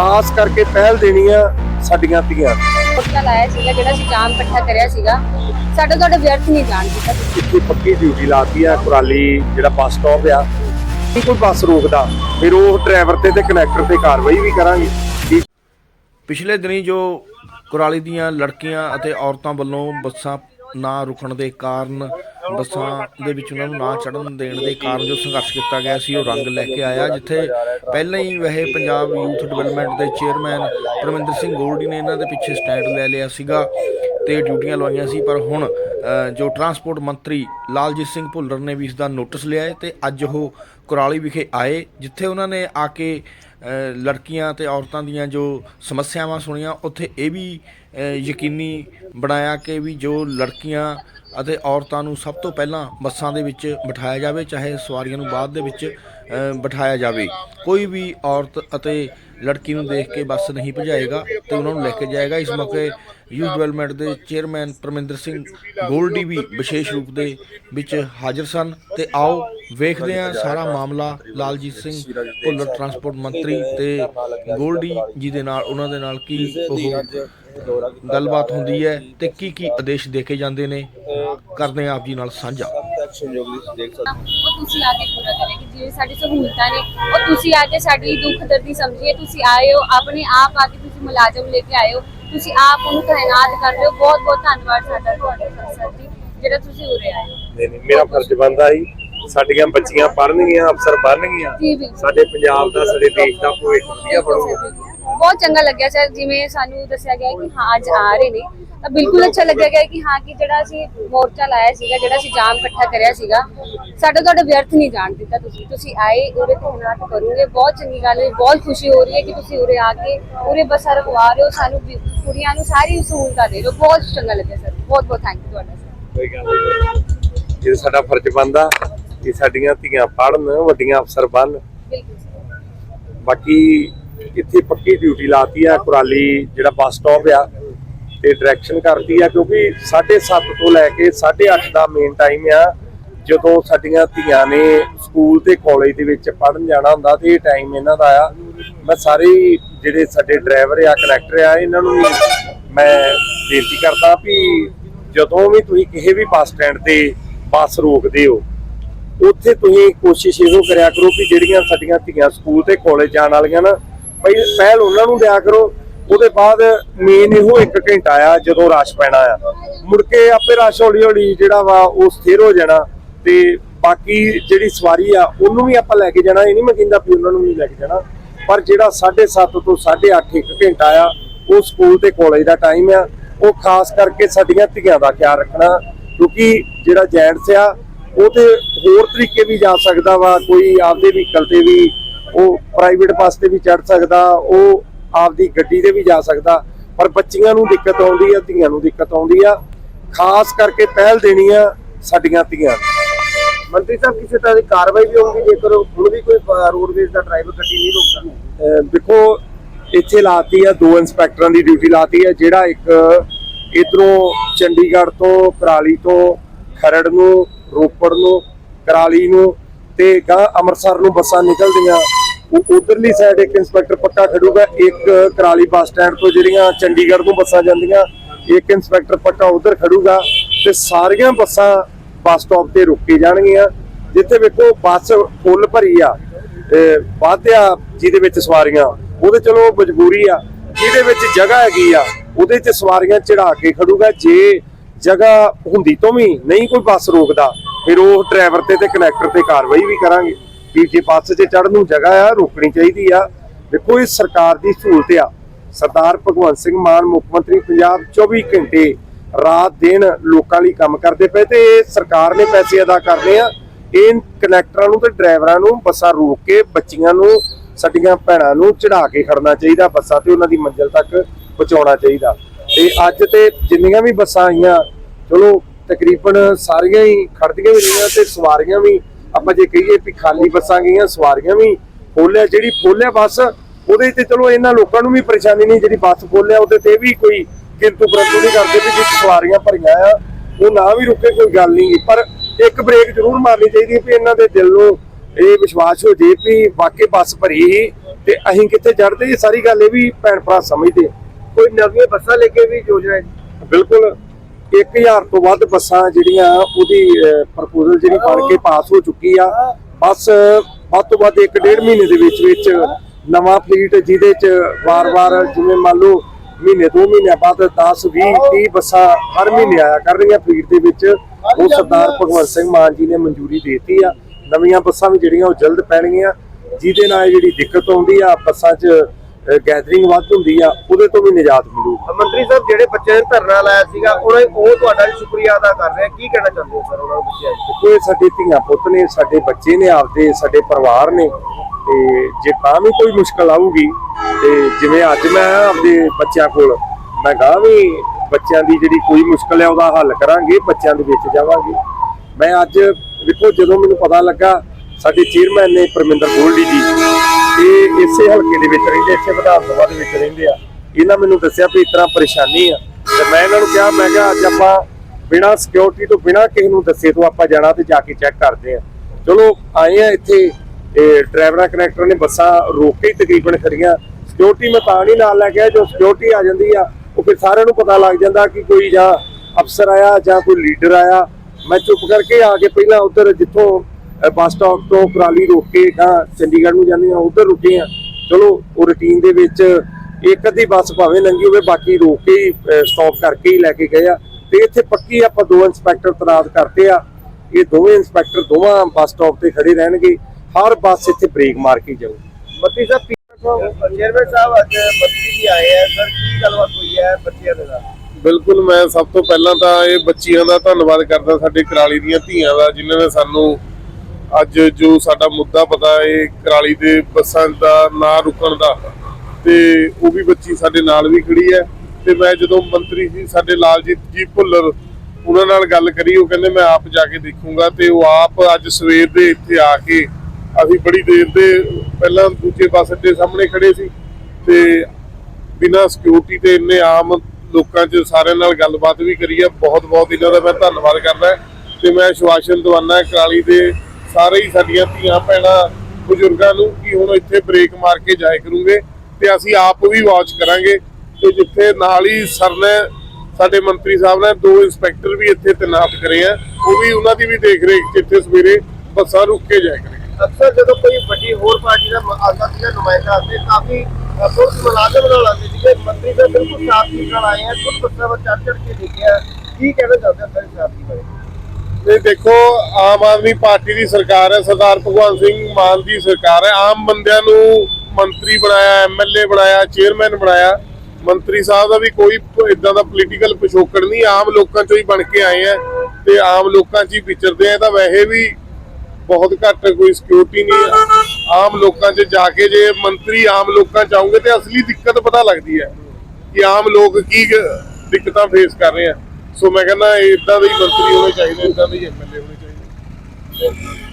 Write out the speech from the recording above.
ਖਾਸ ਕਰਕੇ ਪਹਿਲ ਦੇਣੀ ਆ ਸਾਡੀਆਂ ਧੀਆਂ ਲਾਇਆ ਸੀਗਾ ਜਿਹੜਾ ਅਸੀਂ ਜਾਮ ਇਕੱਠਾ ਕਰਿਆ ਸੀਗਾ। ਸਾਡਾ ਤੁਹਾਡਾ ਵਿਅਰਥ ਨਹੀਂ ਜਾਣ ਦਿੱਤਾ। ਇੱਥੇ ਪੱਕੀ ਡਿਊਟੀ ਲਾਤੀ ਆ ਕੁਰਾਲੀ ਜਿਹੜਾ ਬੱਸ ਸਟਾਪ ਆ। ਕੋਈ ਬੱਸ ਰੋਕਦਾ ਫਿਰ ਉਹ ਡਰਾਈਵਰ ਤੇ ਤੇ ਕਨੈਕਟਰ ਤੇ ਕਾਰਵਾਈ ਵੀ ਕਰਾਂਗੇ। ਪਿਛਲੇ ਦਿਨੀ ਜੋ ਕੁਰਾਲੀ ਦੀਆਂ ਲੜਕੀਆਂ ਅਤੇ ਔਰਤਾਂ ਵੱਲੋਂ ਬੱਸਾਂ ਨਾ ਰੁਕਣ ਦੇ ਕਾਰਨ ਬੱਸਾਂ ਦੇ ਵਿੱਚ ਉਹਨਾਂ ਨੂੰ ਨਾ ਚੜ੍ਹਨ ਦੇਣ ਦੇ ਕਾਰਨ ਜੋ ਸੰਘਰਸ਼ ਕੀਤਾ ਗਿਆ ਸੀ, ਉਹ ਰੰਗ ਲੈ ਕੇ ਆਇਆ, ਜਿੱਥੇ ਪਹਿਲਾਂ ਹੀ ਵਹਿ ਪੰਜਾਬ ਯੂਥ ਡਿਵੈਲਪਮੈਂਟ ਦੇ ਚੇਅਰਮੈਨ ਪਰਮਿੰਦਰ ਸਿੰਘ ਗੋਲਡੀ ਨੇ ਇਹਨਾਂ ਦੇ ਪਿੱਛੇ ਸਟੈਂਡ ਲੈ ਲਿਆ ਸੀਗਾ ਤੇ ਡਿਊਟੀਆਂ ਲਵਾਈਆਂ ਸੀ, ਪਰ ਹੁਣ ਜੋ ਟਰਾਂਸਪੋਰਟ ਮੰਤਰੀ ਲਾਲਜੀਤ ਸਿੰਘ ਭੁੱਲਰ ਨੇ ਵੀ ਇਸ ਦਾ ਨੋਟਿਸ ਲਿਆ ਹੈ ਤੇ ਅੱਜ ਉਹ ਕੁਰਾਲੀ ਵਿਖੇ ਆਏ, ਜਿੱਥੇ ਉਹਨਾਂ ਨੇ ਆ ਕੇ ਲੜਕੀਆਂ ਤੇ ਔਰਤਾਂ ਦੀਆਂ ਜੋ ਸਮੱਸਿਆਵਾਂ ਸੁਣੀਆਂ, ਉੱਥੇ ਇਹ ਵੀ ਯਕੀਨੀ ਬਣਾਇਆ ਕਿ ਵੀ ਜੋ ਲੜਕੀਆਂ ਅਤੇ ਔਰਤਾਂ ਨੂੰ ਸਭ ਤੋਂ ਪਹਿਲਾਂ ਬੱਸਾਂ ਦੇ ਵਿੱਚ ਬਿਠਾਇਆ ਜਾਵੇ, ਚਾਹੇ ਸਵਾਰੀਆਂ ਨੂੰ ਬਾਅਦ ਦੇ ਵਿੱਚ ਬਿਠਾਇਆ ਜਾਵੇ। ਕੋਈ ਵੀ ਔਰਤ ਅਤੇ ਲੜਕੀ ਨੂੰ ਦੇਖ ਕੇ ਬੱਸ ਨਹੀਂ ਭਜਾਏਗਾ ਤੇ ਉਹਨਾਂ ਨੂੰ ਲੈ ਕੇ ਜਾਏਗਾ। ਇਸ ਮੌਕੇ ਯੂਥ ਡਿਵੈਲਪਮੈਂਟ ਦੇ ਚੇਅਰਮੈਨ ਪਰਮਿੰਦਰ ਸਿੰਘ ਗੋਲਡੀ ਵੀ ਵਿਸ਼ੇਸ਼ ਰੂਪ ਦੇ ਵਿੱਚ ਹਾਜ਼ਰ ਸਨ। ਤੇ ਆਓ ਵੇਖਦੇ ਹਾਂ ਸਾਰਾ ਮਾਮਲਾ। ਲਾਲਜੀਤ ਸਿੰਘ ਭੁੱਲਰ ਟਰਾਂਸਪੋਰਟ ਮੰਤਰੀ ਤੇ ਗੋਲਡੀ ਜੀ ਦੇ ਨਾਲ, ਉਹਨਾਂ ਦੇ ਨਾਲ ਕੀ ਉਹ ਗੱਲਬਾਤ ਹੁੰਦੀ ਹੈ ਤੇ ਕੀ ਕੀ ਆਦੇਸ਼ ਦੇਖੇ ਜਾਂਦੇ ਨੇ? ਕਰਦੇ ਆਪ ਜੀ ਨਾਲ ਸਾਂਝਾ। ਉਹ ਤੁਸੀਂ ਆ ਕੇ ਪੂਰਾ ਕਰੇਗੀ ਜਿਵੇਂ ਸਾਡੀ ਸਹੂਲਤਾਂ ਨੇ ਉਹ ਤੁਸੀਂ ਆ ਕੇ ਸਾਡੀ ਦੁੱਖ ਦਰਦੀ ਸਮਝੀਏ ਤੁਸੀਂ ਆਏ ਹੋ ਆਪਣੇ ਆਪ ਆ ਕੇ ਤੁਸੀਂ ਮੁਲਾਜ਼ਮ ਲੈ ਕੇ ਆਏ ਹੋ ਤੁਸੀਂ ਆਪ ਉਹਨੂੰ ਤਾਇਨਾਤ ਕਰ ਰਹੇ ਹੋ। ਬਹੁਤ ਬਹੁਤ ਧੰਨਵਾਦ ਸਾਡਾ ਤੁਹਾਡੇ ਸਰ ਜੀ ਜਿਹੜਾ ਤੁਸੀਂ ਉਰੇ ਆਏ ਹੋ। ਨਹੀਂ ਨਹੀਂ ਮੇਰਾ ਫਰਜ਼ ਬਣਦਾ ਸੀ ਸਾਡੀਆਂ ਬੱਚੀਆਂ ਪੜ੍ਹਨਗੀਆਂ ਅਫਸਰ ਬਣਨਗੀਆਂ। ਜੀ ਬਿਲਕੁਲ। ਸਾਡੇ ਪੰਜਾਬ ਦਾ ਸਾਡੇ ਦੇਸ਼ ਦਾ ਭਵਿੱਖ ਵਧੀਆ ਬਣੂਗਾ। ਬਹੁਤ ਚੰਗਾ ਲੱਗਿਆ ਸਰ ਜਿਵੇਂ ਸਾਨੂੰ ਦੱਸਿਆ ਗਿਆ ਕਿ ਹਾਂ ਅੱਜ ਆ ਰਹੇ ਨੇ। ਤਾਂ ਬਿਲਕੁਲ ਅੱਛਾ ਲੱਗਿਆ ਗਿਆ ਕਿ ਹਾਂ ਕਿ ਜਿਹੜਾ ਅਸੀਂ ਮੋਰਚਾ ਲਾਇਆ ਸੀਗਾ ਜਿਹੜਾ ਅਸੀਂ ਜਾਮ ਇਕੱਠਾ ਕਰਿਆ ਸੀਗਾ ਸਾਡਾ ਤੁਹਾਡਾ ਵਿਅਰਥ ਨਹੀਂ ਜਾਣ ਦਿੱਤਾ ਤੁਸੀਂ। ਤੁਸੀਂ ਆਏ ਉਰੇ ਤੈਨਾਤ ਕਰੋਗੇ ਬਹੁਤ ਚੰਗੀ ਗੱਲ ਹੈ ਬਹੁਤ ਖੁਸ਼ੀ ਹੋ ਰਹੀ ਹੈ ਕਿ ਤੁਸੀਂ ਉਰੇ ਆ ਕੇ ਉਰੇ ਬੱਸਾਂ ਰਖਵਾ ਰਹੇ ਹੋ ਸਾਨੂੰ ਕੁੜੀਆਂ ਨੂੰ ਸਾਰੀ ਸਹੂਲਤਾਂ ਦੇ ਰਹੇ ਹੋ। ਬਹੁਤ ਚੰਗਾ ਲੱਗਿਆ ਸਰ ਬਹੁਤ ਬਹੁਤ ਥੈਂਕ ਯੂ ਤੁਹਾਡਾ ਸਰ। ਕੋਈ ਗੱਲ ਨਹੀਂ। ਇਹ ਸਾਡਾ ਫਰਜ਼ ਬਣਦਾ ਕਿ ਸਾਡੀਆਂ ਧੀਆਂ ਪੜ੍ਹਨ ਵੱਡੀਆਂ ਅਫਸਰ ਸਰ। ਬਾਕੀ ਇੱਥੇ ਪੱਕੀ ਡਿਊਟੀ ਲਾਤੀ ਆ, ਕੁਰਾਲੀ ਜਿਹੜਾ ਬੱਸ ਸਟਾਪ ਆ, ਤੇ ਡਾਇਰੈਕਸ਼ਨ ਕਰਤੀ ਆ, ਕਿਉਂਕਿ 7:30 ਤੋਂ ਲੈ ਕੇ 8:30 ਦਾ ਮੇਨ ਟਾਈਮ ਆ। ਜਦੋਂ ਸਾਡੀਆਂ ਧੀਆਂ ਨੇ ਸਕੂਲ ਤੇ ਕਾਲਜ ਦੇ ਵਿੱਚ ਪੜਨ ਜਾਣਾ ਹੁੰਦਾ ਤੇ ਇਹ ਟਾਈਮ ਇਹਨਾਂ ਦਾ ਆ। ਮੈਂ ਸਾਰੇ ਜਿਹੜੇ ਸਾਡੇ ਡਰਾਈਵਰ ਆ ਕਨੈਕਟਰ ਆ, ਇਹਨਾਂ ਨੂੰ ਮੈਂ ਬੇਨਤੀ ਕਰਦਾ ਵੀ ਜਦੋਂ ਵੀ ਤੁਸੀਂ ਕਿਸੇ ਵੀ ਬੱਸ ਸਟੈਂਡ ਤੇ ਬੱਸ ਰੋਕਦੇ ਹੋ, ਉੱਥੇ ਤੁਸੀਂ ਕੋਸ਼ਿਸ਼ ਇਹੋ ਕਰਿਆ ਕਰੋ ਕਿ ਜਿਹੜੀਆਂ ਸਾਡੀਆਂ ਧੀਆਂ ਸਕੂਲ ਤੇ ਕਾਲਜ ਜਾਣ ਵਾਲੀਆਂ ਨਾ ਪਹਿ- ਪਹਿਲ ਉਹਨਾਂ ਨੂੰ ਦਿਆ ਕਰੋ। ਉਹਦੇ ਬਾਅਦ ਮੇਨ ਇਹੋ ਇੱਕ ਘੰਟਾ ਆ ਜਦੋਂ ਰਸ਼ ਪੈਣਾ ਆ। ਮੁੜ ਕੇ ਆਪੇ ਰਸ਼ ਹੌਲੀ ਹੌਲੀ ਜਿਹੜਾ ਵਾ ਉਹ ਸਥਿਰ ਹੋ ਜਾਣਾ ਤੇ ਬਾਕੀ ਜਿਹੜੀ ਸਵਾਰੀ ਆ, ਉਹਨੂੰ ਵੀ ਆਪਾਂ ਲੈ ਕੇ ਜਾਣਾ। ਇਹ ਨਹੀਂ ਮੈਂ ਕਹਿੰਦਾ ਵੀ ਉਹਨਾਂ ਨੂੰ ਨਹੀਂ ਲੈ ਕੇ ਜਾਣਾ। ਪਰ ਜਿਹੜਾ 7:30 ਤੋਂ 8:30 ਇੱਕ ਘੰਟਾ ਆ, ਉਹ ਸਕੂਲ ਤੇ ਕਾਲਜ ਦਾ ਟਾਈਮ ਆ। ਉਹ ਖਾਸ ਕਰਕੇ ਸਾਡੀਆਂ ਧੀਆਂ ਦਾ ਖਿਆਲ ਰੱਖਣਾ, ਕਿਉਂਕਿ ਜਿਹੜਾ ਜੈਂਟਸ ਆ, ਉਹ ਤੇ ਹੋਰ ਤਰੀਕੇ ਵੀ ਜਾ ਸਕਦਾ ਵਾ। ਕੋਈ ਆਪਦੇ ਵਹੀਕਲ ਤੇ ਵੀ ਉਹ ਪ੍ਰਾਈਵੇਟ ਬੱਸ ਤੇ ਵੀ ਚੜ ਸਕਦਾ ਉਹ ਆਪਦੀ ਗੱਡੀ ਤੇ ਵੀ ਜਾ ਸਕਦਾ ਪਰ ਬੱਚੀਆਂ ਨੂੰ ਦਿੱਕਤ ਆਉਂਦੀ ਆ ਧੀਆਂ ਨੂੰ ਦਿੱਕਤ ਆਉਂਦੀ ਆ ਖਾਸ ਕਰਕੇ ਪਹਿਲ ਦੇਣੀ ਆ ਸਾਡੀਆਂ ਧੀਆਂ। ਮੰਤਰੀ ਸਾਹਿਬ ਕਿਸੇ ਤਰ੍ਹਾਂ ਦੀ ਕਾਰਵਾਈ ਵੀ ਹੋਊਗੀ ਜੇਕਰ ਹੁਣ ਵੀ ਕੋਈ ਰੋਡਵੇਜ਼ ਦਾ ਡਰਾਈਵਰ ਗੱਡੀ ਨਹੀਂ ਰੋਕਦਾ ਦੇਖੋ ਇੱਥੇ ਲਾਤੀ ਆ ਦੋ ਇੰਸਪੈਕਟਰਾਂ ਦੀ ਡਿਊਟੀ ਲਾਤੀ ਆ ਜਿਹੜਾ ਇੱਕ ਇਧਰੋਂ ਚੰਡੀਗੜ੍ਹ ਤੋਂ ਕਰਾਲੀ ਤੋਂ ਖਰੜ ਨੂੰ ਰੋਪੜ ਨੂੰ ਕਰਾਲੀ ਨੂੰ ਤੇ ਗਾਂ ਅੰਮ੍ਰਿਤਸਰ ਨੂੰ ਬੱਸਾਂ ਨਿਕਲਦੀਆਂ। ਉਧਰਲੀ ਸਾਈਡ ਇੱਕ ਇੰਸਪੈਕਟਰ ਪੱਕਾ ਖੜੂਗਾ, ਇੱਕ ਕਰਾਲੀ ਬੱਸ ਸਟੈਂਡ ਤੋਂ ਜਿਹੜੀਆਂ ਚੰਡੀਗੜ੍ਹ ਨੂੰ ਬੱਸਾਂ ਜਾਂਦੀਆਂ, ਇੱਕ ਇੰਸਪੈਕਟਰ ਪੱਕਾ ਉਧਰ ਖੜੂਗਾ ਤੇ ਸਾਰੀਆਂ ਬੱਸਾਂ ਬੱਸ ਸਟਾਪ ਤੇ ਰੁਕੇ ਜਾਣਗੀਆਂ, ਜਿੱਥੇ ਵੇਖੋ ਬੱਸ ਫੁੱਲ ਭਰੀ ਆ ਅਹ ਵਾਧਿਆ ਜਿਹਦੇ ਵਿੱਚ ਸਵਾਰੀਆਂ, ਉਹਦੇ ਚਲੋ ਮਜਬੂਰੀ ਆ, ਜਿਹਦੇ ਵਿੱਚ ਜਗ੍ਹਾ ਹੈਗੀ ਆ, ਉਹਦੇ 'ਚ ਸਵਾਰੀਆਂ ਚੜਾ ਕੇ ਖੜੂਗਾ, ਜੇ ਜਗ੍ਹਾ ਹੁੰਦੀ ਤੋਂ ਵੀ ਨਹੀਂ ਕੋਈ ਬੱਸ ਰੋਕਦਾ। ਫਿਰ ਉਹ ਡਰਾਈਵਰ ਤੇ ਤੇ ਕਨੈਕਟਰ ਤੇ ਕਾਰਵਾਈ ਵੀ ਕਰਾਂਗੇ। ਕਿ ਜੇ ਬੱਸ 'ਚ ਚੜ੍ਹਨ ਨੂੰ ਜਗ੍ਹਾ ਆ, ਰੋਕਣੀ ਚਾਹੀਦੀ ਆ, ਦੇਖੋ ਇਹ ਸਰਕਾਰ ਦੀ ਸਹੂਲਤ ਆ। ਸਰਦਾਰ ਭਗਵੰਤ ਸਿੰਘ ਮਾਨ, ਮੁੱਖ ਮੰਤਰੀ, ਪੰਜਾਬ 24 ਘੰਟੇ ਰਾਤ ਦਿਨ ਲੋਕਾਂ ਲਈ ਕੰਮ ਕਰਦੇ ਪਏ ਤੇ ਇਹ ਸਰਕਾਰ ਨੇ ਪੈਸੇ ਅਦਾ ਕਰਨੇ ਆ। ਇਹ ਕਨੈਕਟਰਾਂ ਨੂੰ ਤੇ ਡਰਾਈਵਰਾਂ ਨੂੰ ਬੱਸਾਂ ਰੋਕ ਕੇ ਬੱਚੀਆਂ ਨੂੰ, ਸਾਡੀਆਂ ਭੈਣਾਂ ਨੂੰ ਚੜਾ ਕੇ ਖੜਨਾ ਚਾਹੀਦਾ, ਬੱਸਾਂ ਤੇ ਉਹਨਾਂ ਦੀ ਮੰਜ਼ਿਲ ਤੱਕ ਪਹੁੰਚਾਉਣਾ ਚਾਹੀਦਾ। ਤੇ ਅੱਜ ਤੇ ਜਿੰਨੀਆਂ ਵੀ ਬੱਸਾਂ ਆਈਆਂ, ਚਲੋ ਤਕਰੀਬਨ ਸਾਰੀਆਂ ਹੀ ਖੜਦੀਆਂ ਵੀ ਰਹੀਆਂ ਤੇ ਸਵਾਰੀਆਂ ਵੀ, ਆਪਾਂ ਜੇ ਕਹੀਏ ਵੀ ਖਾਲੀ ਬੱਸਾਂ ਗਈਆਂ, ਸਵਾਰੀਆਂ ਵੀ ਫੁੱਲ ਜਿਹੜੀ ਫੁੱਲ ਬੱਸ, ਉਹਦੇ ਤੇ ਚਲੋ ਇਹਨਾਂ ਲੋਕਾਂ ਨੂੰ ਵੀ ਪਰੇਸ਼ਾਨੀ ਨਹੀਂ, ਜਿਹੜੀ ਬੱਸ ਫੁੱਲ ਉਹਦੇ ਤੇ ਵੀ ਕੋਈ ਕਿੰਤੂ ਪਰੰਤੂ ਨਹੀਂ ਕਰਦੇ ਵੀ ਜਿੱਥੇ ਸਵਾਰੀਆਂ ਭਰੀਆਂ ਆ, ਉਹ ਨਾ ਵੀ ਰੁਕੇ, ਕੋਈ ਗੱਲ ਨਹੀਂ। ਪਰ ਇੱਕ ਬ੍ਰੇਕ ਜ਼ਰੂਰ ਮਾਰਨੀ ਚਾਹੀਦੀ ਹੈ ਵੀ ਇਹਨਾਂ ਦੇ ਦਿਲ ਨੂੰ ਇਹ ਵਿਸ਼ਵਾਸ ਹੋ ਜੇ ਵੀ ਵਾਕਈ ਬੱਸ ਭਰੀ ਸੀ ਤੇ ਅਸੀਂ ਕਿੱਥੇ ਚੜਦੇ ਇਹ ਸਾਰੀ ਗੱਲ ਇਹ ਵੀ ਭੈਣ ਭਰਾ ਸਮਝਦੇ ਆ। ਕੋਈ ਨਵੀਆਂ ਬੱਸਾਂ ਲੈ ਕੇ ਵੀ ਯੋਜਨਾ ਬਿਲਕੁਲ। 1000 ਤੋਂ ਵੱਧ ਬੱਸਾਂ ਜਿਹੜੀਆਂ ਉਹਦੀ ਪ੍ਰਪੋਜ਼ਲ ਜਿਹੜੀ ਬਣ ਕੇ ਪਾਸ ਹੋ ਚੁੱਕੀ ਆ। ਬਸ ਵੱਧ ਤੋਂ ਵੱਧ 1.5 ਮਹੀਨੇ ਦੇ ਵਿੱਚ ਵਿੱਚ ਨਵਾਂ ਫਲੀਟ ਜਿਹਦੇ ਚ ਵਾਰ-ਵਾਰ ਜਿਵੇਂ ਮੰਨ ਲਓ ਮਹੀਨੇ, ਦੋ ਮਹੀਨਿਆਂ ਬਾਅਦ 10 20 30 ਬੱਸਾਂ ਹਰ ਮਹੀਨੇ ਆਇਆ ਕਰ ਰਹੀਆਂ ਫਲੀਟ ਦੇ ਵਿੱਚ। ਉਹ ਸਰਦਾਰ ਭਗਵੰਤ ਸਿੰਘ ਮਾਨ ਜੀ ਨੇ ਮਨਜ਼ੂਰੀ ਦਿੱਤੀ ਆ। ਨਵੀਆਂ ਬੱਸਾਂ ਵੀ ਜਿਹੜੀਆਂ ਉਹ ਜਲਦ ਪੈਣਗੀਆਂ। ਜਿਹਦੇ ਨਾਲ ਜਿਹੜੀ ਦਿੱਕਤ ਆਉਂਦੀ ਆ, ਬੱਸਾਂ 'ਚ ਗੈਦਰਿੰਗ ਵੱਧ ਹੁੰਦੀ ਆ ਉਹਦੇ ਤੋਂ ਵੀ ਨਿਜਾਤ ਮਿਲੂ। ਮੰਤਰੀ ਸਾਹਿਬ ਜਿਹੜੇ ਬੱਚਿਆਂ ਨੇ ਧਰਨਾ ਲਾਇਆ ਸੀਗਾ ਉਹਨਾਂ ਉਹ ਤੁਹਾਡਾ ਵੀ ਸ਼ੁਕਰੀਆ ਅਦਾ ਕਰ ਰਹੇ ਆ। ਕੀ ਕਹਿਣਾ ਚਾਹੁੰਦੇ ਹੋ ਸਰ ਉਹਨਾਂ ਨੂੰ ਬੱਚਿਆਂ ਨੂੰ ਕੋਈ ਸਾਡੇ ਧੀਆਂ ਪੁੱਤ ਨੇ ਸਾਡੇ ਬੱਚੇ ਨੇ ਆਪਦੇ ਸਾਡੇ ਪਰਿਵਾਰ ਨੇ। ਤੇ ਜੇ ਤਾਂ ਵੀ ਕੋਈ ਮੁਸ਼ਕਲ ਆਊਗੀ ਤੇ ਜਿਵੇਂ ਅੱਜ ਮੈਂ ਆਪਦੇ ਬੱਚਿਆਂ ਕੋਲ ਮੈਂ ਕਹਾ ਵੀ ਬੱਚਿਆਂ ਦੀ ਜਿਹੜੀ ਕੋਈ ਮੁਸ਼ਕਲ ਹੈ ਉਹਦਾ ਹੱਲ ਕਰਾਂਗੇ ਬੱਚਿਆਂ ਦੇ ਵਿੱਚ ਜਾਵਾਂਗੇ। ਮੈਂ ਅੱਜ ਵੇਖੋ ਜਦੋਂ ਮੈਨੂੰ ਪਤਾ ਲੱਗਾ ਸਾਡੇ ਚੇਅਰਮੈਨ ਨੇ ਪਰਮਿੰਦਰ ਗੋਲਡੀ ਜੀ ਇਹ ਇਸੇ ਹਲਕੇ ਦੇ ਵਿੱਚ ਰਹਿੰਦੇ ਇੱਥੇ ਵਿਧਾਨ ਸਭਾ ਦੇ ਵਿੱਚ ਰਹਿੰਦੇ ਆ ਇਹਨਾਂ ਮੈਨੂੰ ਦੱਸਿਆ ਵੀ ਇਸ ਤਰ੍ਹਾਂ ਪਰੇਸ਼ਾਨੀ ਆ। ਤੇ ਮੈਂ ਇਹਨਾਂ ਨੂੰ ਕਿਹਾ, ਮੈਂ ਕਿਹਾ ਅੱਜ ਆਪਾਂ ਬਿਨਾਂ ਸਿਕਿਉਰਿਟੀ ਤੋਂ, ਬਿਨਾਂ ਕਿਸੇ ਨੂੰ ਦੱਸੇ ਤੋਂ ਆਪਾਂ ਜਾਣਾ ਤੇ ਜਾ ਕੇ ਚੈੱਕ ਕਰਦੇ ਆ ਚਲੋ, ਆਏ ਆ ਇੱਥੇ, ਇਹ ਡਰਾਈਵਰਾਂ ਕਨੈਕਟਰ ਨੇ ਬੱਸਾਂ ਰੋਕ ਕੇ ਤਕਰੀਬਨ ਖੜੀਆਂ ਸਿਕਿਉਰਿਟੀ ਮੈਂ ਤਾਂ ਨਹੀਂ ਨਾਲ ਲੈ ਗਿਆ ਜੋ ਸਿਕਿਉਰਿਟੀ ਆ ਜਾਂਦੀ ਆ, ਉਹ ਫਿਰ ਸਾਰਿਆਂ ਨੂੰ ਪਤਾ ਲੱਗ ਜਾਂਦਾ ਕਿ ਕੋਈ ਜਾਂ ਅਫਸਰ ਆਇਆ ਜਾਂ ਕੋਈ ਲੀਡਰ ਆਇਆ। ਮੈਂ ਚੁੱਪ ਕਰਕੇ ਆ ਕੇ ਪਹਿਲਾਂ ਉਧਰ ਜਿੱਥੋਂ ਬੱਸ ਸਟਾਪ ਤੋਂ ਕੁਰਾਲੀ ਰੋਕ ਕੇ ਗਾਂ ਚੰਡੀਗੜ੍ਹ ਨੂੰ ਜਾਂਦੀਆਂ ਉਧਰ ਰੁਕੇ ਆ। ਚਲੋ ਉਹ ਰੁਟੀਨ ਦੇ ਵਿੱਚ ਇੱਕ ਅੱਧੀ ਬੱਸ ਭਾਵੇਂ ਲੰਗੀ ਹੋਵੇ ਬਾਕੀ ਰੋਕ ਕੇ ਹੀ ਸਟਾਪ ਕਰਕੇ ਹੀ ਲੈ ਕੇ ਗਏ ਆ। ਤੇ ਇੱਥੇ ਪੱਕੀ ਆਪਾਂ ਦੋ ਇੰਸਪੈਕਟਰ ਤਨਾਤ ਕਰਤੇ ਆ। ਇਹ ਦੋਵੇਂ ਇੰਸਪੈਕਟਰ ਦੋਵਾਂ ਬੱਸ ਸਟਾਪ ਤੇ ਖੜੇ ਰਹਿਣਗੇ। ਹਰ ਬੱਸ ਇੱਥੇ ਬ੍ਰੇਕ ਮਾਰ ਕੇ ਜਾਊ। ਮੰਤਰੀ ਸਾਹਿਬ ਚੇਅਰਮੈਨ ਸਾਹਿਬ ਅੱਜ ਮੰਤਰੀ ਜੀ ਆਏ ਆ। ਸਰ ਕੀ ਗੱਲਬਾਤ ਹੋਈ ਹੈ ਬੱਚਿਆਂ ਦੇ ਨਾਲ? ਬਿਲਕੁਲ ਮੈਂ ਸਭ ਤੋਂ ਪਹਿਲਾਂ ਤਾਂ ਇਹ ਬੱਚੀਆਂ ਦਾ ਧੰਨਵਾਦ ਕਰਦਾ ਸਾਡੇ ਕਰਾਲੀ ਦੀਆਂ ਧੀਆਂ ਦਾ ਜਿਨ੍ਹਾਂ ਨੇ ਸਾਨੂੰ ਅੱਜ ਜੋ ਸਾਡਾ ਮੁੱਦਾ ਪਤਾ ਇਹ ਕਰਾਲੀ ਦੇ ਬੱਸਾਂ ਦਾ ਨਾ ਰੁਕਣ ਦਾ, ਤੇ ਉਹ ਵੀ ਬੱਚੀ ਸਾਡੇ ਨਾਲ ਵੀ ਖੜੀ ਹੈ। ਤੇ ਮੈਂ ਜਦੋਂ ਮੰਤਰੀ ਸੀ ਸਾਡੇ ਲਾਲਜੀਤ ਜੀ ਭੁੱਲਰ ਉਹਨਾਂ ਨਾਲ ਗੱਲ ਕਰੀ, ਉਹ ਕਹਿੰਦੇ ਮੈਂ ਆਪ ਜਾ ਕੇ ਦੇਖੂੰਗਾ ਤੇ ਉਹ ਆਪ ਅੱਜ ਸਵੇਰ ਦੇ ਇੱਥੇ ਆ ਕੇ ਅਸੀਂ ਬੜੀ ਦੇਰ ਦੇ ਪਹਿਲਾਂ ਦੂਜੇ ਬੱਸ ਅੱਡੇ ਸਾਹਮਣੇ ਖੜੇ ਸੀ ਤੇ ਬਿਨਾਂ ਸਿਕਿਉਰਿਟੀ ਤੇ ਇੰਨੇ ਆਮ ਲੋਕਾਂ 'ਚ ਸਾਰਿਆਂ ਨਾਲ ਗੱਲਬਾਤ ਵੀ ਕਰੀ ਹੈ। ਬਹੁਤ ਬਹੁਤ ਇਹਨਾਂ ਦਾ ਮੈਂ ਧੰਨਵਾਦ ਕਰਦਾ। ਤੇ ਮੈਂ ਸ਼ਵਾਸ਼ਨ ਦਵਾਨਾ ਕਰਾਲੀ ਦੇ ਸਾਰੇ ਹੀ ਸਾਡੀਆਂ ਧੀਆਂ ਭੈਣਾਂ, ਬਜ਼ੁਰਗਾਂ ਨੂੰ ਕਿ ਹੁਣ ਇੱਥੇ ਬ੍ਰੇਕ ਮਾਰ ਕੇ ਜਾਇਆ ਕਰੂੰਗੇ ਤੇ ਅਸੀਂ ਆਪ ਵੀ ਵਾਚ ਕਰਾਂਗੇ ਤੇ ਜਿੱਥੇ ਨਾਲ ਹੀ ਸਰ ਨੇ ਸਾਡੇ ਮੰਤਰੀ ਸਾਹਿਬ ਨੇ, ਦੋ ਇੰਸਪੈਕਟਰ ਵੀ ਇੱਥੇ ਤੈਨਾਤ ਕਰੇ ਆ, ਉਹ ਵੀ ਉਹਨਾਂ ਦੀ ਵੀ ਦੇਖ ਰੇਖ 'ਚ ਸਵੇਰੇ ਬੱਸਾਂ ਰੁਕ ਕੇ ਜਾਇਆ ਕਰਨਗੇ। ਅਕਸਰ ਜਦੋਂ ਕੋਈ ਵੱਡੀ ਹੋਰ ਪਾਰਟੀ ਦਾ ਮ- ਆਉਂਦਾ ਸੀਗਾ ਨੁਮਾਇੰਦਾ ਆਉਂਦੇ ਕਾਫੀ ਪੁਲਿਸ ਮੁਲਾਜ਼ਮ ਨਾਲ ਆਉਂਦੇ ਸੀਗੇ। ਮੰਤਰੀ ਸਾਹਿਬ ਬਿਲਕੁਲ ਸਾਫ਼ ਸੁਥਰਾ ਆਏ ਆ ਕੁਝ ਬੱਸਾਂ ਵਿੱਚ ਚੜ ਚੜ ਕੇ ਦੇਖਿਆ। ਕੀ ਕਹਿਣਾ ਚਾਹੁੰਦੇ ਹੋ ਸਰ ਸਾਫੀ ਬਾਰੇ? ਇਹ ਦੇਖੋ, ਆਮ ਆਦਮੀ ਪਾਰਟੀ ਦੀ ਸਰਕਾਰ ਹੈ, ਸਰਦਾਰ ਭਗਵੰਤ ਸਿੰਘ ਮਾਨ ਦੀ ਸਰਕਾਰ ਹੈ। ਆਮ ਬੰਦਿਆਂ ਨੂੰ ਮੰਤਰੀ ਬਣਾਇਆ ਐਮਐਲਏ ਬਣਾਇਆ, ਚੇਅਰਮੈਨ ਬਣਾਇਆ। ਮੰਤਰੀ ਸਾਹਿਬ ਦਾ ਵੀ ਕੋਈ ਇਦਾਂ ਦਾ ਪੋਲੀਟੀਕਲ ਪਿਛੋਕੜ ਨਹੀਂ। ਆਮ ਲੋਕਾਂ ਚੋਂ ਹੀ ਬਣ ਕੇ ਆਏ ਆ ਤੇ ਆਮ ਲੋਕਾਂ 'ਚ ਹੀ ਵਿਚਰਦੇ ਆ। ਤਾਂ ਵੈਸੇ ਵੀ ਬਹੁਤ ਘੱਟ ਕੋਈ ਸਿਕਿਉਰਿਟੀ ਨਹੀਂ ਹੈ। ਆਮ ਲੋਕਾਂ 'ਚ ਜਾ ਕੇ ਜੇ ਮੰਤਰੀ ਆਮ ਲੋਕਾਂ 'ਚ ਆਉਂਗੇ ਤੇ ਅਸਲੀ ਦਿੱਕਤ ਪਤਾ ਲੱਗਦੀ ਹੈ ਕਿ ਆਮ ਲੋਕ ਕੀ ਦਿੱਕਤਾਂ ਫੇਸ ਕਰ ਰਹੇ ਆ। ਸੋ ਮੈਂ ਕਹਿੰਦਾ ਇਦਾਂ ਦੇ ਹੀ ਮੰਤਰੀ ਹੋਣੇ ਚਾਹੀਦੇ ਇਦਾਂ ਦੇ ਹੀ ਐਮਐਲਏ ਹੋਣੇ ਚਾਹੀਦੇ